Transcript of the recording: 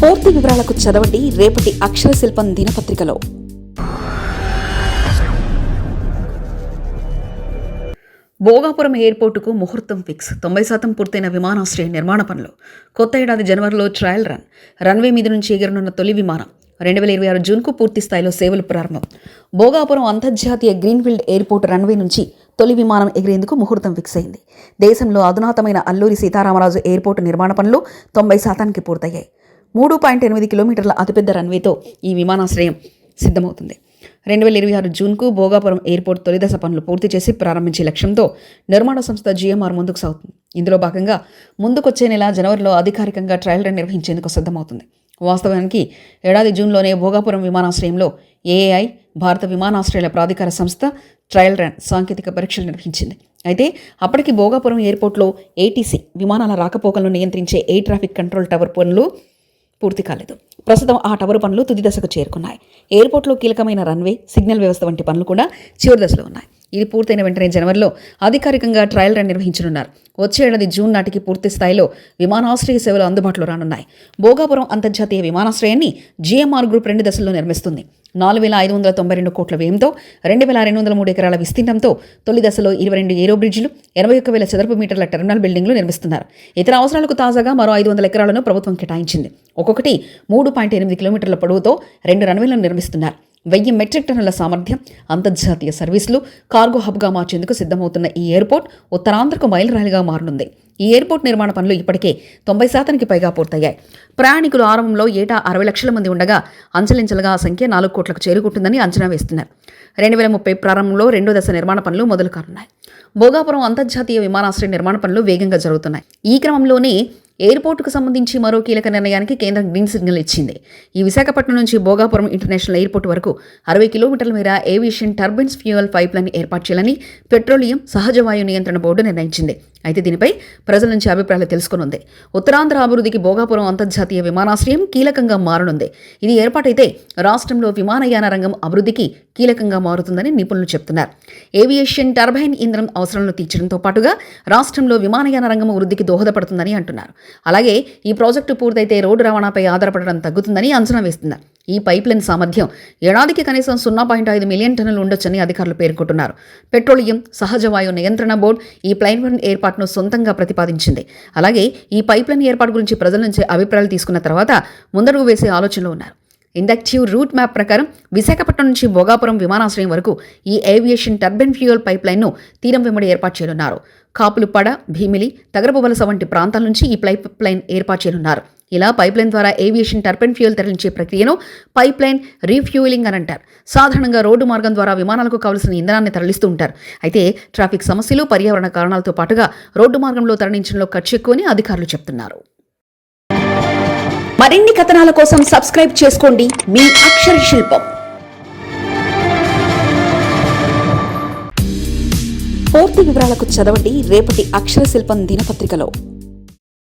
పూర్తి వివరాలకు చదవండి రేపటి అక్షర శిల్పం దినపత్రికలో. భోగాపురం ఎయిర్పోర్టుకు ముహూర్తం ఫిక్స్. తొంభై శాతం పూర్తయిన విమానాశ్రయ నిర్మాణ పనులు. కొత్త ఏడాది జనవరిలో ట్రయల్ రన్. రన్వే మీద నుంచి ఎగరనున్న తొలి విమానం. రెండు వేల ఇరవై ఆరు జూన్కు పూర్తి స్థాయిలో సేవలు ప్రారంభం. భోగాపురం అంతర్జాతీయ గ్రీన్ఫీల్డ్ ఎయిర్పోర్ట్ రన్వే నుంచి తొలి విమానం ఎగిరేందుకు ముహూర్తం ఫిక్స్ అయింది. దేశంలో అధునాతమైన అల్లూరి సీతారామరాజు ఎయిర్పోర్టు నిర్మాణ పనులు తొంభై శాతానికి పూర్తయ్యాయి. మూడు పాయింట్ ఎనిమిది కిలోమీటర్ల అతిపెద్ద రన్వేతో ఈ విమానాశ్రయం సిద్ధమవుతుంది. రెండు వేల ఇరవై ఆరు జూన్కు భోగాపురం ఎయిర్పోర్ట్ తొలిదశ పనులు పూర్తి చేసి ప్రారంభించే లక్ష్యంతో నిర్మాణ సంస్థ జీఎంఆర్ ముందుకు సాగుతుంది. ఇందులో భాగంగా ముందుకొచ్చే నెల జనవరిలో అధికారికంగా ట్రయల్ రన్ నిర్వహించేందుకు సిద్ధమవుతుంది. వాస్తవానికి ఏడాది జూన్లోనే భోగాపురం విమానాశ్రయంలో ఏఐ భారత విమానాశ్రయాల ప్రాధికార సంస్థ ట్రయల్ రన్ సాంకేతిక పరీక్షలు నిర్వహించింది. అయితే అప్పటికి భోగాపురం ఎయిర్పోర్ట్లో ఏటీసీ విమానాల రాకపోకలను నియంత్రించే ఎయిర్ ట్రాఫిక్ కంట్రోల్ టవర్ పనులు పూర్తి కాలేదు. ప్రస్తుతం ఆ టవర్ పనులు తుది దశకు చేరుకున్నాయి. ఎయిర్పోర్ట్లో కీలకమైన రన్వే సిగ్నల్ వ్యవస్థ వంటి పనులు కూడా చివరి దశలో ఉన్నాయి. ఇది పూర్తయిన వెంటనే జనవరిలో అధికారికంగా ట్రయల్ రన్ నిర్వహించనున్నారు. వచ్చే ఏడాది జూన్ నాటికి పూర్తి స్థాయిలో విమానాశ్రయ సేవలు అందుబాటులో రానున్నాయి. భోగాపురం అంతర్జాతీయ విమానాశ్రయాన్ని జీఎంఆర్ గ్రూప్ రెండు దశల్లో నిర్మిస్తుంది. నాలుగు వేల ఐదు వందల తొంభై రెండు కోట్ల వ్యయంతో రెండు వేల రెండు వందల మూడు ఎకరాల విస్తీర్ణంతో తొలి దశలో ఇరవై రెండు ఏరో బ్రిడ్జిలు ఎనభై ఒక్క వేల చదరపు మీటర్ల టెర్మినల్ బిల్డింగ్లు నిర్మిస్తున్నారు. ఇతర అవసరాలకు తాజాగా మరో ఐదు వందల ఎకరాలను ప్రభుత్వం కేటాయించింది. ఒక్కొక్కటి మూడు పాయింట్ ఎనిమిది కిలోమీటర్ల పొడవుతో రెండు రన్వేలను నిర్మిస్తున్నారు. వెయ్యి మెట్రిక్ టన్నుల సామర్థ్యం అంతర్జాతీయ సర్వీసులు కార్గో హబ్గా మార్చేందుకు సిద్ధమవుతున్న ఈ ఎయిర్పోర్ట్ ఉత్తరాంధ్రకు మైలురాయిగా మారనుంది. ఈ ఎయిర్పోర్ట్ నిర్మాణ పనులు ఇప్పటికే తొంభై శాతానికి పైగా పూర్తయ్యాయి. ప్రయాణికులు ఆరంభంలో ఏటా అరవై లక్షల మంది ఉండగా అంచెలించలుగా ఆ సంఖ్య నాలుగు కోట్లకు చేరుకుంటుందని అంచనా వేస్తున్నారు. రెండు వేల ముప్పై ప్రారంభంలో రెండో దశ నిర్మాణ పనులు మొదలు కానున్నాయి. భోగాపురం అంతర్జాతీయ విమానాశ్రయ నిర్మాణ పనులు వేగంగా జరుగుతున్నాయి. ఈ క్రమంలోనే ఎయిర్పోర్టుకు సంబంధించి మరో కీలక నిర్ణయానికి కేంద్రం గ్రీన్ సిగ్నల్ ఇచ్చింది. ఈ విశాఖపట్నం నుంచి భోగాపురం ఇంటర్నేషనల్ ఎయిర్పోర్ట్ వరకు అరవై కిలోమీటర్ల మేర ఏవియేషన్ టర్బైన్స్ ఫ్యూయల్ పైప్లైన్ ఏర్పాటు చేయాలని పెట్రోలియం సహజ వాయు నియంత్రణ బోర్డు నిర్ణయించింది. అయితే దీనిపై ప్రజల నుంచి అభిప్రాయాలు తెలుసుకునుంది. ఉత్తరాంధ్ర అభివృద్ధికి భోగాపురం అంతర్జాతీయ విమానాశ్రయం కీలకంగా మారనుంది. ఇది ఏర్పాటైతే రాష్ట్రంలో విమానయాన రంగం అభివృద్ధికి కీలకంగా మారుతుందని నిపుణులు చెబుతున్నారు ఏవియేషన్ టర్బైన్ ఇంధనం అవసరాలను తీర్చడంతో పాటుగా రాష్ట్రంలో విమానయాన రంగం వృద్ధికి దోహదపడుతుందని అంటున్నారు. అలాగే ఈ ప్రాజెక్టు పూర్తయితే రోడ్డు రవాణాపై ఆధారపడడం తగ్గుతుందని అంచనా వేస్తున్నారు. ఈ పైప్ లైన్ సామర్థ్యం ఏడాదికి కనీసం సున్నా పాయింట్ ఐదు మిలియన్ టన్నులు ఉండొచ్చని అధికారులు పేర్కొంటున్నారు. పెట్రోలియం సహజ వాయు నియంత్రణ బోర్డు ఈ ప్లైన్ ఏర్పాటును సొంతంగా ప్రతిపాదించింది. అలాగే ఈ పైప్ లైన్ ఏర్పాటు గురించి ప్రజల నుంచి అభిప్రాయాలు తీసుకున్న తర్వాత ముందడుగు వేసే ఆలోచనలో ఉన్నారు. ఇండక్టివ్ రూట్ మ్యాప్ ప్రకారం విశాఖపట్నం నుంచి భోగాపురం విమానాశ్రయం వరకు ఈ ఏవియేషన్ టర్బైన్ ఫ్యూయల్ పైప్ లైన్ను తీరం వెంబడి ఏర్పాటు చేయనున్నారు. కాపులుపడ భీమిలి తగరపు వలస వంటి ప్రాంతాల నుంచి ఈ పైప్ లైన్ ఏర్పాటు చేయనున్నారు. ఇలా పైప్లైన్ ద్వారా ఏవియేషన్ టర్బైన్ ఫ్యూయల్ తరలించే ప్రక్రియను పైప్లైన్ రీఫ్యూయలింగ్ అని అంటారు. సాధారణంగా రోడ్డు మార్గం ద్వారా విమానాలకు కావలసిన ఇంధనాన్ని తరలిస్తూ ఉంటారు. అయితే ట్రాఫిక్ సమస్యలు పర్యావరణ కారణాలతో పాటుగా రోడ్డు మార్గంలో తరలించడంలో ఖర్చు ఎక్కువని అధికారులు చెప్తున్నారు. మరిన్ని కథనాల కోసం సబ్స్క్రైబ్ చేసుకోండి. మీ అక్షర శిల్పం. పూర్తి వివరాలకు చదవండి. రేపటి అక్షర శిల్పం దినపత్రికలో.